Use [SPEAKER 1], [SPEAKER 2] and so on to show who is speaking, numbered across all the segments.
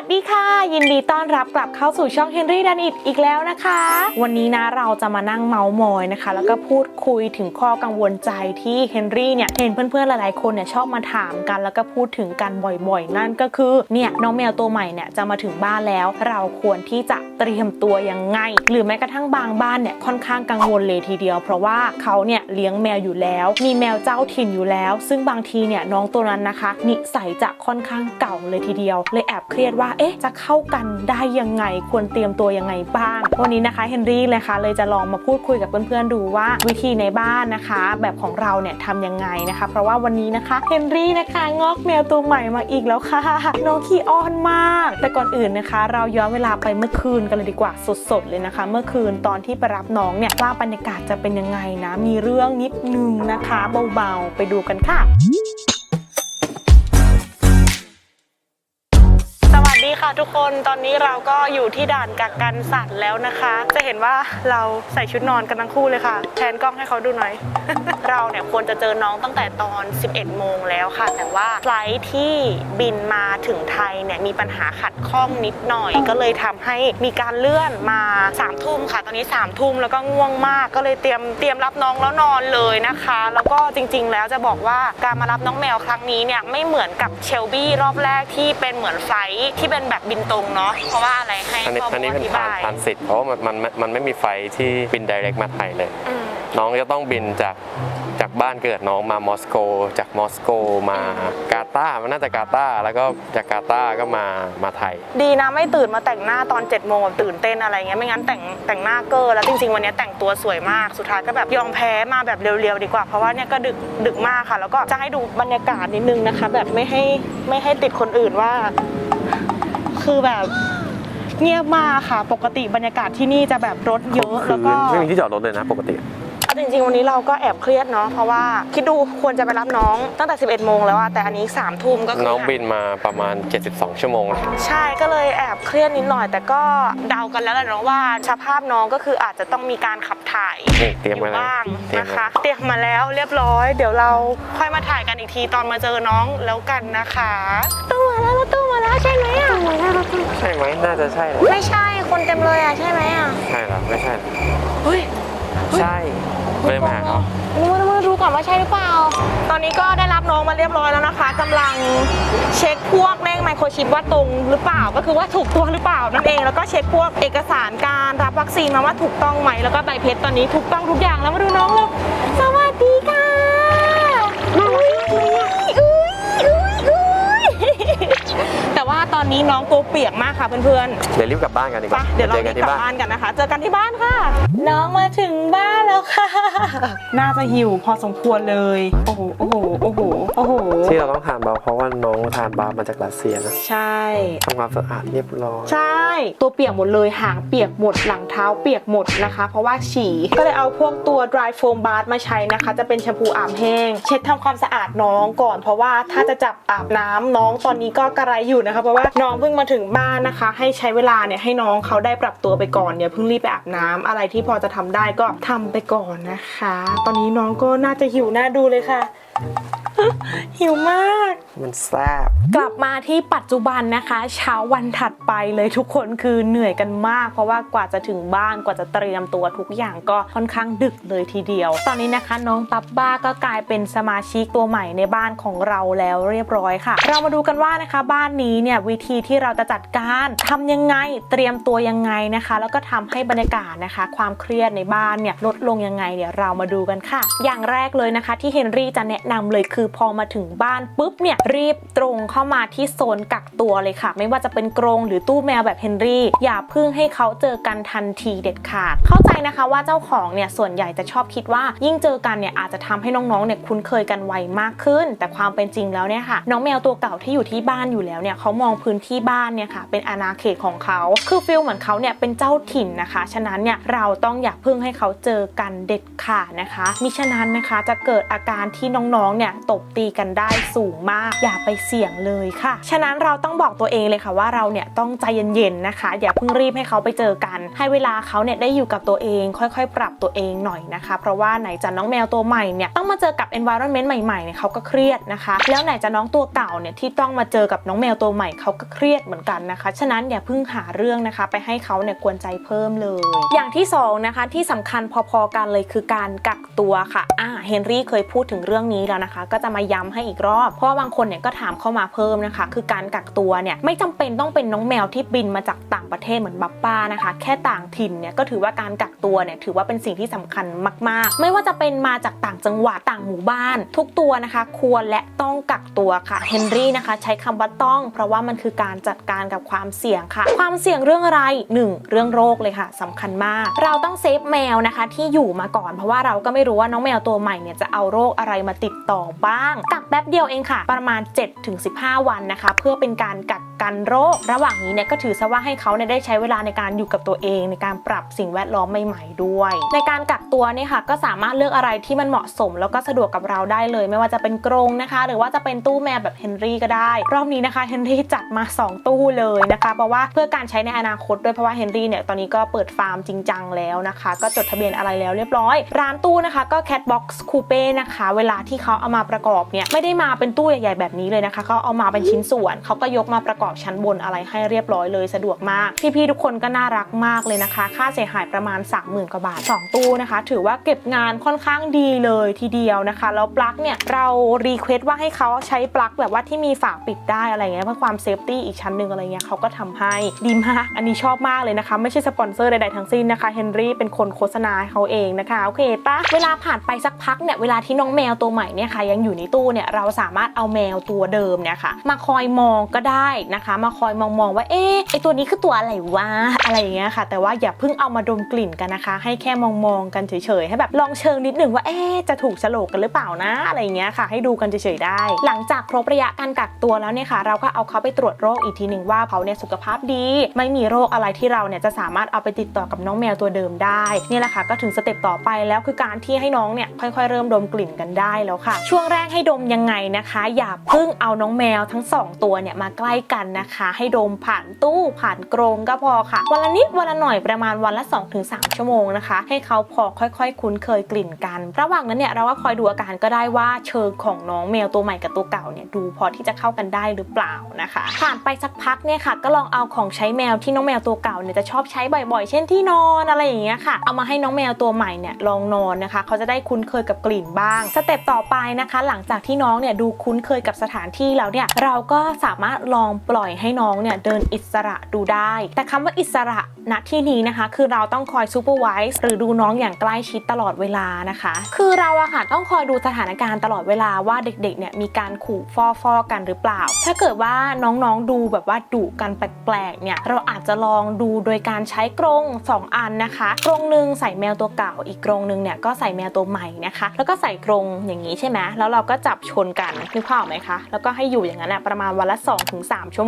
[SPEAKER 1] วัสดีค่ะ ยินดีต้อนรับกลับเข้าสู่ช่องเฮนรี่ดันอิดอีกแล้วนะคะ วันนี้นะเราจะมานั่งเมาส์มอยนะคะ แล้วก็พูดคุยถึงข้อกังวลใจที่เฮนรี่เนี่ยเห็นเพื่อนๆหลายๆคนเนี่ยชอบมาถามกันแล้วก็พูดถึงกันบ่อยๆ นั่นก็คือเนี่ยน้องแมวตัวใหม่เนี่ยจะมาถึงบ้านแล้ว เราควรที่จะเตรียมตัวยังไง หรือแม้กระทั่งบางบ้านเนี่ยค่อนข้างกังวลเลยทีเดียว เพราะว่าเขาเนี่ยเลี้ยงแมวอยู่แล้ว มีแมวเจ้าถิ่นอยู่แล้ว ซึ่งบางทีเนี่ยน้องตัวนั้นนะคะ นิสัยจะค่อนข้างเก่าเลยทีเดียวเลยแอบเครียดว่าเอ๊ะจะเข้ากันได้ยังไงควรเตรียมตัวยังไงบ้าง วันนี้นะคะเฮนรี่เลยค่ะเลยจะลองมาพูดคุยกับเพื่อนๆดูว่าวิธีในบ้านนะคะ แบบของเราเนี่ยทำยังไงนะคะ เพราะว่าวันนี้นะคะเฮนรี่นะคะงอกแมวตัวใหม่มาอีกแล้วค่ะน้องขี้อ้อนมาก แต่ก่อนอื่นนะคะ เราย้อนเวลาไปเมื่อคืนกันเลยดีกว่าสดๆเลยนะคะ เมื่อคืนตอนที่ไปรับน้องเนี่ยว่าบรรยากาศจะเป็นยังไงนะมีเรื่องนิดนึงนะคะ เบาๆไปดูกันค่ะ ค่ะทุกคนตอนนี้เราก็อยู่ที่ด่านกักกันสัตว์แล้วนะคะ จะเห็นว่าเราใส่ชุดนอนกันทั้งคู่เลยค่ะแทนกล้องให้เขาดูหน่อย เราเนี่ยควรจะเจอน้องตั้งแต่ตอน 11 โมงแล้วค่ะ แต่ว่าไฟล์ที่บินมาถึงไทยเนี่ยมีปัญหาขัดข้องนิดหน่อย ก็เลยทำให้มีการเลื่อนมา3ามทุ่มค่ะ ตอนนี้3ามทุ่มแล้วก็ง่วงมาก ก็เลยเตรียมเตรียมรับน้องแล้วนอนเลยนะคะ แล้วก็จริง ๆ แล้วจะบอกว่าการมารับน้องแมวครั้งนี้เนี่ยไม่เหมือนกับเชลบี้รอบแรกที่เป็นเหมือนไฟล์ที่เป็นแบบบินตรงเนาะเพราะว่าอะไรให้
[SPEAKER 2] อันนี้
[SPEAKER 1] ข้อ
[SPEAKER 2] อัน
[SPEAKER 1] มู
[SPEAKER 2] นี้
[SPEAKER 1] ลอ
[SPEAKER 2] เป็น
[SPEAKER 1] ธิ
[SPEAKER 2] ทราน
[SPEAKER 1] บาย
[SPEAKER 2] ทรานสิทธิ์เพราะว่ามันมันมันไม่มีไฟที่บิน i ดเรกมาไทยเลย
[SPEAKER 1] อืม
[SPEAKER 2] น้องจะต้องบินจากจากบ้านเกิดน้องมามอสโก จากมอสโกมากาตาร์มันน่าจะกาตาร์แล้วก็จากกาตาร์ก็มามาไทย
[SPEAKER 1] ดีนะไม่ตื่นมาแต่งหน้าตอน7จ็ดโมงแบบตื่นเต้นอะไรเงี้ยไม่งั้นแต่งแต่งหน้าเกอร์แล้วจริงๆวันนี้แต่งตัวสวยมากสุดท้ายก็แบบยอมแพ้มาแบบเร็วๆดีกว่าเพราะว่าเนี่ยก็ดึกดึกมากค่ะ แล้วก็จะให้ดูบรรยากาศนิดนึงนะคะ แบบไม่ให้ไม่ให้ติดคนอื่นว่า คือแบบเงียบมากค่ะ ปกติบรรยากาศที่นี่จะแบบรถเยอะ
[SPEAKER 2] คื
[SPEAKER 1] แล้ว
[SPEAKER 2] น
[SPEAKER 1] ก็
[SPEAKER 2] ไม่มีที่จอดรถเลยนะปกติ
[SPEAKER 1] เอาจริงๆ วันนี้เราก็แอบเครียดเนาะเพราะว่าคิดดูควรจะไปรับน้องตั้งแต่ 11 โมงแล้วอะแต่อันนี้3ามทุ่มก็คือ
[SPEAKER 2] น้องบินมาประมาณ 72 ชั่วโมงนะ
[SPEAKER 1] ใช่ก็เลยแอบเครียดนิดหน่อย แต่ก็เดากันแล้วแหละเนาะว่าสภาพน้องก็คืออาจจะต้องมีการขับถ่าย
[SPEAKER 2] นี่เตรียม
[SPEAKER 1] อ
[SPEAKER 2] ไว้
[SPEAKER 1] ยู่
[SPEAKER 2] แล้ว
[SPEAKER 1] บ้าง
[SPEAKER 2] เตรียม
[SPEAKER 1] นะ
[SPEAKER 2] ไว้
[SPEAKER 1] คะ เตรียมมาแล้วเรียบร้อย เดี๋ยวเราค่อยมาถ่ายกันอีกทีตอนมาเจอน้องแล้วกันนะคะตู้มาแล้วตู้มา
[SPEAKER 2] จะใช่แหละ
[SPEAKER 1] ไม่ใช่คนเต็มเลยอะใช่ไหมอะ
[SPEAKER 2] ใช่เหรอไม่ใช่เหรอ
[SPEAKER 1] เฮ้ย
[SPEAKER 2] ใช่ไม่ได้มาหาเขา
[SPEAKER 1] มือมือดูก่อนว่าใช่หรือเปล่า ตอนนี้ก็ได้รับน้องมาเรียบร้อยแล้วนะคะกำลังเช็คพวกเลขไมโครชิปว่าตรงหรือเปล่าก็คือว่าถูกตัวหรือเปล่านั่นเองแล้วก็เช็คพวกเอกสารการรับวัคซีนมาว่าถูกต้องไหมแล้วก็ใบเพชรตอนนี้ถูกต้องทุกอย่างแล้วมาดูน้องเลยสวั นนี้น้องตัวเปียกมากค่ะเพื่อนๆ
[SPEAKER 2] เดี๋ยวรีบกลับบ้านกันดีก
[SPEAKER 1] ไป
[SPEAKER 2] ว่า
[SPEAKER 1] เดี๋ยวเรา
[SPEAKER 2] เจอกัน
[SPEAKER 1] รีบ
[SPEAKER 2] ที่
[SPEAKER 1] กลับ
[SPEAKER 2] บ้าน
[SPEAKER 1] บ้านกันนะคะ เจอกันที่บ้านค่ะ น้องมาถึงบ้าน แล้วค่ะ น่าจะหิวพอสมควรเลย โอ้โห โอ้โห โอ้โห โอ้โห
[SPEAKER 2] ที่เราต้องทานเบาเพราะว่าน้องทานบาร์มาจากรัสเซียนะ
[SPEAKER 1] ใช่
[SPEAKER 2] ทำความสะอาดเรียบร้อย
[SPEAKER 1] ใช่ ตัวเปียกหมดเลย หางเปียกหมด หลังเท้าเปียกหมดนะคะ เพราะว่าฉี่ ก็เลยเอาพวกตัว dry foam bath มาใช้นะคะ จะเป็นแชมพูอาบแห้ง เช็ดทำความสะอาดน้องก่อน เพราะว่าถ้าจะจับอาบน้ำน้องตอนนี้ก็กระไรอยู่นะคะ เพราะว่าน้องเพิ่งมาถึงบ้านนะคะ ให้ใช้เวลาเนี่ยให้น้องเขาได้ปรับตัวไปก่อนอย่าเพิ่งรีบไปอาบน้ำอะไรที่พอจะทำได้ก็ทำไปก่อนนะคะ ตอนนี้น้องก็น่าจะหิวหน้าดูเลยค่ะ หิวมาก
[SPEAKER 2] มันแซ่บ
[SPEAKER 1] กลับมาที่ปัจจุบันนะคะ เช้าวันถัดไปเลยทุกคนคือเหนื่อยกันมาก เพราะว่ากว่าจะถึงบ้านกว่าจะเตรียมตัวทุกอย่างก็ค่อนข้างดึกเลยทีเดียว ตอนนี้นะคะ น้องปั๊บบ้าก็กลายเป็นสมาชิกตัวใหม่ในบ้านของเราแล้วเรียบร้อยค่ะ เรามาดูกันว่านะคะบ้านนี้เนี่ยวิธีที่เราจะจัดการทำยังไงเตรียมตัวยังไงนะคะ แล้วก็ทำให้บรรยากาศนะคะ ความเครียดในบ้านเนี่ยลดลงยังไงเดี๋ยวเรามาดูกันค่ะ อย่างแรกเลยนะคะ ที่เฮนรี่จะแนะนำเลยคือพอมาถึงบ้านปุ๊บเนี่ยรีบตรงเข้ามาที่โซนกักตัวเลยค่ะ ไม่ว่าจะเป็นกรงหรือตู้แมวแบบเฮนรี่ อย่าเพึ่งให้เขาเจอกันทันทีเด็ดขาด เข้าใจนะคะว่าเจ้าของเนี่ยส่วนใหญ่จะชอบคิดว่า ยิ่งเจอกันเนี่ยอาจจะทำให้น้องๆเนี่ยคุ้นเคยกันไวมากขึ้น แต่ความเป็นจริงแล้วเนี่ยค่ะน้องแมวตัวเก่าที่อยู่ที่บ้านอยู่แล้วเนี่ยเขามองพื้นที่บ้านเนี่ยค่ะเป็นอาณาเขตของเขาคือฟิลเหมือนเขาเนี่ยเป็นเจ้าถิ่นนะคะ ฉะนั้นเนี่ยเราต้องอย่าเพึ่งให้เขาเจอกันเด็ดขาดนะคะ มิฉะนั้นนะคะจะเกิดอาการที่น้องๆเนี่ยตกบตีกันได้สูงมาก อย่าไปเสี่ยงเลยค่ะ ฉะนั้นเราต้องบอกตัวเองเลยค่ะว่าเราเนี่ยต้องใจเย็นๆนะคะ อย่าเพิ่งรีบให้เขาไปเจอกัน ให้เวลาเขาเนี่ยได้อยู่กับตัวเอง ค่อยๆ ปรับตัวเองหน่อยนะคะ เพราะว่าไหนจะน้องแมวตัวใหม่เนี่ยต้องมาเจอกับ environment ใหม่ๆเนี่ยเขาก็เครียดนะคะ แล้วไหนจะน้องตัวเก่าเนี่ยที่ต้องมาเจอกับน้องแมวตัวใหม่เขาก็เครียดเหมือนกันนะคะ ฉะนั้นอย่าเพิ่งหาเรื่องนะคะ ไปให้เขาเนี่ยกวนใจเพิ่มเลย อย่างที่สองนะคะที่สำคัญพอๆกันเลยคือการกัก ตัวค่ะอ่าเฮนรี่เคยพูดถึงเรื่องนี้แล้วนะคะ ก็จะมาย้ำให้อีกรอบ เพราะว่าบางคนเนี่ยก็ถามเข้ามาเพิ่มนะคะ คือการกักตัวเนี่ยไม่จำเป็นต้องเป็นน้องแมวที่บินมาจากต่างประเทศเหมือนบับป้านะคะ แค่ต่างถิ่นเนี่ยก็ถือว่าการกักตัวเนี่ยถือว่าเป็นสิ่งที่สำคัญมาก ๆ ไม่ว่าจะเป็นมาจากต่างจังหวัดต่างหมู่บ้าน ทุกตัวนะคะ ควรและต้องกักตัวค่ะเฮนรี่นะคะ ใช้คำว่าต้อง เพราะว่ามันคือการจัดการกับความเสี่ยงค่ะ ความเสี่ยงเรื่องอะไร 1. เรื่องโรคเลยค่ะสำคัญมาก เราต้องเซฟแมวนะคะที่อยู่มาก่อน เพราะว่าเราก็ไม่รู้ว่าน้องแมวตัวใหม่เนี่ยจะเอาโรคอะไรมาติดต่อบ้างกักแป๊บเดียวเองค่ะ ประมาณ 7-15 วันนะคะ เพื่อเป็นการกัก กันโรค ระหว่างนี้เนี่ยก็ถือซะว่าให้เขาเนี่ยได้ใช้เวลาในการอยู่กับตัวเอง ในการปรับสิ่งแวดล้อมใหม่ๆด้วย ในการกักตัวเนี่ยค่ะก็สามารถเลือกอะไรที่มันเหมาะสม แล้วก็สะดวกกับเราได้เลย ไม่ว่าจะเป็นกรงนะคะ หรือว่าจะเป็นตู้แมวแบบเฮนรี่ก็ได้ รอบนี้นะคะเฮนรี่จัดมา 2 ตู้เลยนะคะเพราะว่าเพื่อการใช้ในอนาคตด้วยเพราะว่าเฮนรี่เนี่ยตอนนี้ก็เปิดฟาร์มจริงจังแล้วนะคะ ก็จดทะเบียนอะไรแล้วเรียบร้อย ร้านตู้นะคะก็ Catbox Coupe นะคะ เวลาที่เขาเอามาประกอบเนี่ยไม่ได้มาเป็นตู้ใหญ่ๆแบบนี้เลยนะคะเขาเอามาเป็นชิ้นส่วนเขาก็ยกมาประกอบชั้นบนอะไรให้เรียบร้อยเลยสะดวกมาก พี่ๆทุกคนก็น่ารักมากเลยนะคะ ค่าเสียหายประมาณ 30,000กว่าบาท 2 ตู้นะคะ ถือว่าเก็บงานค่อนข้างดีเลยทีเดียวนะคะ แล้วปลั๊กเนี่ยเรารีเควสว่าให้เขาใช้ปลั๊กแบบว่าที่มีฝาปิดได้อะไรเงี้ยเพื่อความเซฟตี้อีกชั้นหนึ่งอะไรเงี้ยเขาก็ทำให้ดีมาก อันนี้ชอบมากเลยนะคะ ไม่ใช่สปอนเซอร์ใดๆทั้งสิ้นนะคะเฮนรี่เป็นคนโฆษณาเขาเองนะคะโอเคปะเวลาผ่านไปสักพักเนี่ยเวลาที่น้องแมวตัวใหม่เนี่ยค่ะยังอยู่ในตู้เนี่ยเราสามารถเอาแมวตัวเดิมเนี่ยค่ะมาคอยมองก็ได้นะคะ มาคอยมองมองๆว่าเอ๊ะไอตัวนี้คือตัวอะไรวะอะไรอย่างเงี้ยค่ะ แต่ว่าอย่าเพิ่งเอามาดมกลิ่นกันนะคะ ให้แค่มองมองๆกันเฉยๆให้แบบลองเชิงนิดหนึ่งว่าเอ๊ะจะถูกโฉลกกันหรือเปล่านะอะไรอย่างเงี้ยค่ะ ให้ดูกันเฉยๆได้ หลังจากครบระยะการกักตัวแล้วเนี่ยค่ะเราก็เอาเขาไปตรวจโรคอีกทีหนึ่งว่าเขาเนี่ยสุขภาพดี ไม่มีโรคอะไรที่เราเนี่ยจะสามารถเอาไปติดต่อกับน้องแมวตัวเดิมได้นี่แหละค่ะก็ถึงสเต็ปต่อไปแล้วคือการที่ให้น้องเนี่ยค่อยๆ เริ่มดมกลิ่นกันได้แล้วค่ะ ช่วงแรกให้ดมยังไงนะคะ อย่าเพิ่งเอาน้องแมวทั้งสองตัวเนี่ยมาใกล้กันนะคะ ให้ดมผ่านตู้ผ่านกรงก็พอค่ะ วันละนิดวันละหน่อยประมาณวันละ 2-3 ชั่วโมงนะคะ ให้เขาพอค่อยๆ คุ้นเคยกลิ่นกัน ระหว่างนั้นเนี่ยเราก็คอยดูอาการก็ได้ว่าเชิงของน้องแมวตัวใหม่กับตัวเก่าเนี่ยดูพอที่จะเข้ากันได้หรือเปล่านะคะ ผ่านไปสักพักเนี่ยค่ะ ก็ลองเอาของใช้แมวที่น้องแมวตัวเก่าเนี่ยจะชอบใช้บ่อยๆ เช่นที่นอนอะไรอย่างเงี้ยค่ะ เอามาให้น้องแมวตัวใหม่เนี่ยลองนอนนะคะ เขาจะได้คุ้นเคยกับกลิ่นบ้าง สเต็ปต่อไปนะคะ หลังจากที่น้องเนี่ยดูคุ้นเคยกับสถานที่แล้วเนี่ยเราก็สามารถลองปล่อยให้น้องเนี่ยเดินอิสระดูได้ แต่คำว่าอิสระณที่นี้นะคะ คือเราต้องคอยซูเปอร์ไวส์หรือดูน้องอย่างใกล้ชิดตลอดเวลานะคะ คือเราอะค่ะต้องคอยดูสถานการณ์ตลอดเวลาว่าเด็กๆเนี่ยมีการขู่ฟอฟอกันหรือเปล่า ถ้าเกิดว่าน้องๆดูแบบว่าดุกันแปลกๆเนี่ยเราอาจจะลองดูโดยการใช้กรงสองอันนะคะกรงหนึ่งใส่แมวตัวเก่า อีกกรงหนึ่งเนี่ยก็ใส่แมวตัวใหม่นะคะ แล้วก็ใส่กรงอย่างนี้ใช่ไหมแล้วเราก็จับชนกันนึกภาพไหมคะแล้วก็ให้อยู่อย่างนั้นอะประมาณวันละ 2-3 ชั่วโมง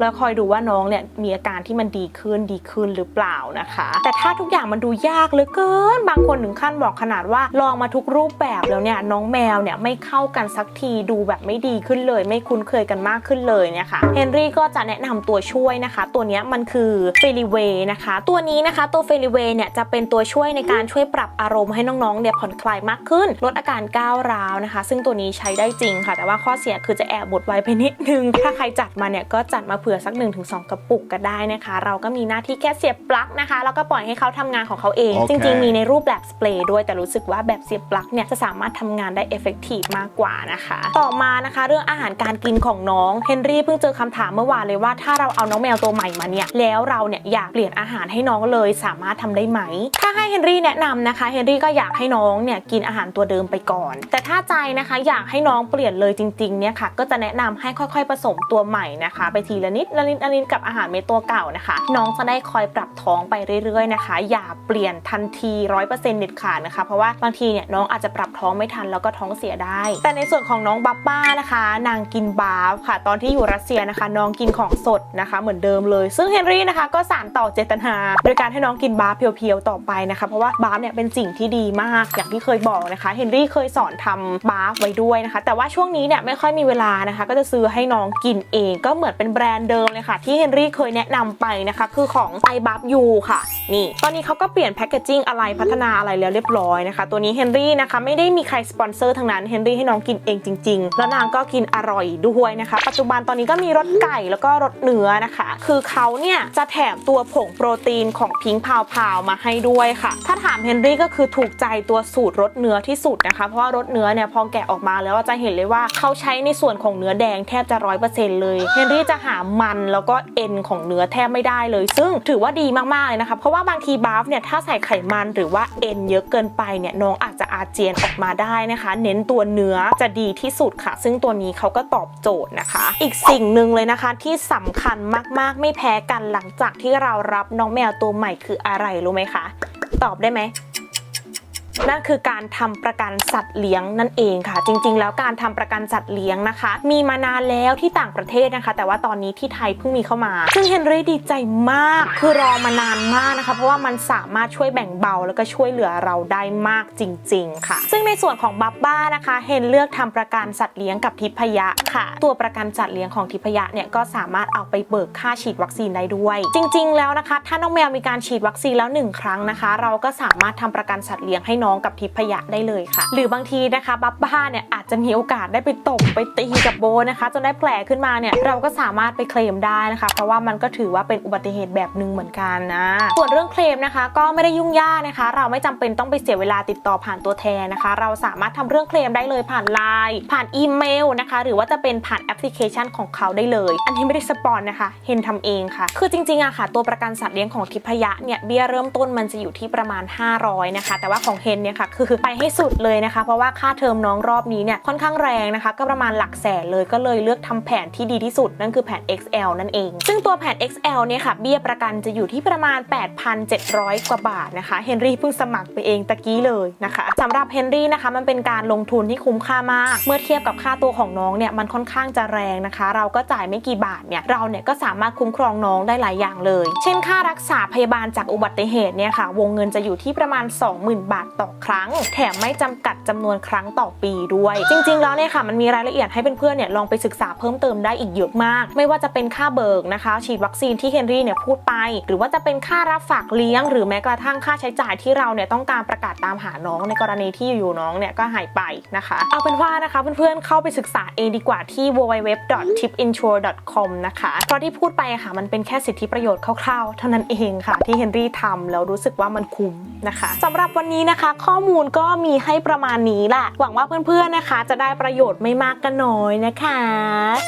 [SPEAKER 1] แล้วคอยดูว่าน้องเนี่ยมีอาการที่มันดีขึ้นดีขึ้นหรือเปล่านะคะ แต่ถ้าทุกอย่างมันดูยากเหลือเกิน บางคนถึงขั้นบอกขนาดว่าลองมาทุกรูปแบบแล้วเนี่ยน้องแมวเนี่ยไม่เข้ากันสักทีดูแบบไม่ดีขึ้นเลย ไม่คุ้นเคยกันมากขึ้นเลยเนี่ยค่ะเฮนรี่ก็จะแนะนำตัวช่วยนะคะ ตัวนี้มันคือเฟลิเวนะคะ ตัวนี้นะคะตัวเฟลิเวเนี่ยจะเป็นตัวช่วยในการช่วยปรับอารมณ์ให้น้องๆเนี่ยผ่อนคลายมากขึ้น ลดอาการก้าวร้าวนะคะ ซึ่งตัวนี้ใช้ได้จริงค่ะ แต่ว่าข้อเสียคือจะแอบบดไว้ไปนิดนึง ถ้าใครจัดมาเนี่ยก็จัดมาเผื่อสัก 1-2 กระปุกก็ได้นะคะ เราก็มีหน้าที่แค่เสียบปลั๊กนะคะ แล้วก็ปล่อยให้เขาทำงานของเขาเอง
[SPEAKER 3] โอเค
[SPEAKER 1] จริงๆ มีในรูปแบบสเปรย์ด้วยแต่รู้สึกว่าแบบเสียบปลั๊กเนี่ยจะสามารถทำงานได้เอฟเฟกตีฟมากกว่านะคะ ต่อมานะคะเรื่องอาหารการกินของน้องเฮนรี่เพิ่งเจอคำถามเมื่อวานเลยว่าถ้าเราเอาน้องแมวตัวใหม่มาเนี่ยแล้วเราเนี่ยอยากเปลี่ยนอาหารให้น้องเลยสามารถทำได้ไหม ถ้าให้เฮนรี่แนะนำนะคะเฮนรี่ก็อยากให้น้องเนี่ยกินอาหารตัวเดิมไปก่อน แต่ถ้าใจนะคะอยากให้น้องเปลี่ยนเลยจริงๆเนี่ยค่ะก็จะแนะนำให้ค่อยๆผสมตัวใหม่นะคะไปทีละนิดละนิดละนิดกับอาหารเม็ดตัวเก่านะคะ น้องจะได้คอยปรับท้องไปเรื่อยๆนะคะ อย่าเปลี่ยนทันที100%เด็ดขาดนะคะ เพราะว่าบางทีเนี่ยน้องอาจจะปรับท้องไม่ทันแล้วก็ท้องเสียได้ แต่ในส่วนของน้องบับบ้านะคะ นางกินบาฟค่ะ ตอนที่อยู่รัสเซียนะคะ น้องกินของสดนะคะ เหมือนเดิมเลย ซึ่งเฮนรี่นะคะก็สานต่อเจตนา โดยการให้น้องกินบาฟเพียวๆต่อไปนะคะ เพราะว่าบาฟเนี่ยเป็นสิ่งที่ดีมากอย่างที่เคยบอกนะคะเฮนรี่เคยสอนทำบาฟไว้ด้วยนะคะ แต่ว่าช่วงนี้เนี่ยไม่ค่อยมีเวลานะคะ ก็จะซื้อให้น้องกินเองก็เหมือนเป็นแบรนด์เดิมเลยค่ะ ที่เฮนรี่เคยแนะนำไปนะคะ คือของไอบัฟยูค่ะ นี่ ตอนนี้เขาก็เปลี่ยนแพคเกจิ้งอะไรพัฒนาอะไรแล้วเรียบร้อยนะคะ ตัวนี้เฮนรี่นะคะไม่ได้มีใครสปอนเซอร์ทั้งนั้นเฮนรี่ให้น้องกินเองจริง ๆ แล้วนางก็กินอร่อยด้วยนะคะ ปัจจุบันตอนนี้ก็มีรสไก่แล้วก็รสเนื้อนะคะ คือเขาเนี่ยจะแถมตัวผงโปรตีนของพิงพาวพาวมาให้ด้วยค่ะ ถ้าถามเฮนรี่ก็คือถูกใจตัวสูตรรสเนื้อที่สุดนะคะ เพราะว่ารสเนื้อเนี่ยพอแกะออกมาแล้วจะเห็นเลยว่าเขาใช้ในส่วนของเนื้อแดงแทบจะร้อยเปอร์เซ็นต์เลยเฮนรี่จะหามันแล้วก็เอ็นของเนื้อแทบไม่ได้เลย ซึ่งถือว่าดีมากๆเลยนะคะเพราะว่าบางทีบาฟเนี่ยถ้าใส่ไขมันหรือว่าเอ็นเยอะเกินไปเนี่ยน้องอาจจะอาเจียนออกมาได้นะคะ เน้นตัวเนื้อจะดีที่สุดค่ะ ซึ่งตัวนี้เขาก็ตอบโจทย์นะคะ อีกสิ่งหนึ่งเลยนะคะที่สำคัญมากๆไม่แพ้กันหลังจากที่เรารับน้องแมวตัวใหม่คืออะไรรู้ไหมคะ ตอบได้ไหม นั่นคือการทำประกันสัตว์เลี้ยงนั่นเองค่ะ จริง ๆ แล้วการทำประกันสัตว์เลี้ยงนะคะ มีมานานแล้วที่ต่างประเทศนะคะ แต่ว่าตอนนี้ที่ไทยเพิ่งมีเข้ามา ซึ่งเฮนรี่ดีใจมากคือรอมานานมากนะคะ เพราะว่ามันสามารถช่วยแบ่งเบาแล้วก็ช่วยเหลือเราได้มากจริง ๆ ค่ะ ซึ่งในส่วนของบับบ้านะคะเฮนเลือกทำประกันสัตว์เลี้ยงกับทิพยะค่ะ ตัวประกันสัตว์เลี้ยงของทิพยะเนี่ยก็สามารถเอาไปเบิกค่าฉีดวัคซีนได้ด้วย จริง ๆ แล้วนะคะ ถ้าน้องแมวมีการฉีดวัคซีนแล้วหนึ่งครั้งนะคะ เราก็สามารถทำประกันสัตว์เลี้ยงให้น้องกับทิพยะได้เลยค่ะ หรือบางทีนะคะบับบ้าเนี่ยอาจจะมีโอกาสได้ไปตบไปตีกับโบนะคะ จนได้แผลขึ้นมาเนี่ยเราก็สามารถไปเคลมได้นะคะ เพราะว่ามันก็ถือว่าเป็นอุบัติเหตุแบบหนึ่งเหมือนกันนะ ส่วนเรื่องเคลมนะคะ ก็ไม่ได้ยุ่งยากนะคะ เราไม่จำเป็นต้องไปเสียเวลาติดต่อผ่านตัวแทนนะคะ เราสามารถทำเรื่องเคลมได้เลยผ่านไลน์ผ่านอีเมลนะคะ หรือว่าจะเป็นผ่านแอปพลิเคชันของเขาได้เลย อันนี้ไม่ได้สปอนนะคะเฮนทำเองค่ะ คือจริงๆอะค่ะ ตัวประกันสัตว์เลี้ยงของทิพยะเนี่ยเบี้ยเริ่มต้นมันจะอยู่ที่ประมาณ 500นะคะแต่ว่าของเฮนเนี่ยค่ะคือไปให้สุดเลยนะคะ เพราะว่าค่าเทอมน้องรอบนี้เนี่ยค่อนข้างแรงนะคะ ก็ประมาณหลักแสนเลยก็เลยเลือกทำแผนที่ดีที่สุดนั่นคือแผน XL นั่นเอง ซึ่งตัวแผน XL เนี่ยค่ะเบี้ยประกันจะอยู่ที่ประมาณ 8,700 กว่าบาทนะคะเฮนรี่เพิ่งสมัครไปเองตะกี้เลยนะคะสำหรับเฮนรี่นะคะมันเป็นการลงทุนที่คุ้มค่ามาก เมื่อเทียบกับค่าตัวของน้องเนี่ยมันค่อนข้างจะแรงนะคะ เราก็จ่ายไม่กี่บาทเนี่ยเราเนี่ยก็สามารถคุ้มครองน้องได้หลายอย่างเลย เช่นค่ารักษาพยาบาลจากอุบัติเหตุเนี่ยค่ะวงเงินจะอยู่ที่ประมาณ 20,000 บาทต่อครั้ง แถมไม่จำกัดจำนวนครั้งต่อปีด้วย จริง ๆ แล้วเนี่ยค่ะมันมีรายละเอียดให้เพื่อนๆเนี่ยลองไปศึกษาเพิ่มเติมได้อีกเยอะมาก ไม่ว่าจะเป็นค่าเบิกนะคะ ฉีดวัคซีนที่เฮนรี่เนี่ยพูดไป หรือว่าจะเป็นค่ารับฝากเลี้ยง หรือแม้กระทั่งค่าใช้จ่ายที่เราเนี่ยต้องการประกาศตามหาน้องในกรณีที่อยู่ๆน้องเนี่ยก็หายไปนะคะ เอาเป็นว่านะคะเพื่อนๆเข้าไปศึกษาเองดีกว่าที่ www.tipinsure.com นะคะเพราะที่พูดไปค่ะมันเป็นแค่สิทธิประโยชน์คร่าวๆเท่านั้นเองค่ะที่เฮนรี่ทำแล้วรู้สึกว่ามันคุ้มนะคะสำหรับวันนี้นะคะข้อมูลก็มีให้ประมาณนี้แหละหวังว่าเพื่อนๆนะคะ จะได้ประโยชน์ไม่มากก็น้อยนะคะ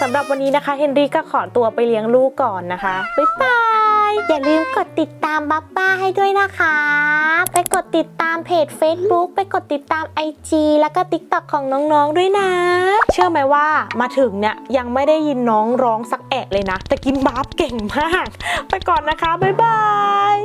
[SPEAKER 1] สำหรับวันนี้นะคะเฮนรี่ก็ขอตัวไปเลี้ยงลูกก่อนนะคะบ๊ายบายอย่าลืมกดติดตามบับบ้าให้ด้วยนะคะ ไปกดติดตามเพจ Facebook ไปกดติดตาม IG แล้วก็ TikTok ของน้องๆด้วยนะ เชื่อไหมว่ามาถึงเนี่ยยังไม่ได้ยินน้องร้องสักแอะเลยนะ แต่กินบัฟเก่งมาก ไปก่อนนะคะ บ๊ายบาย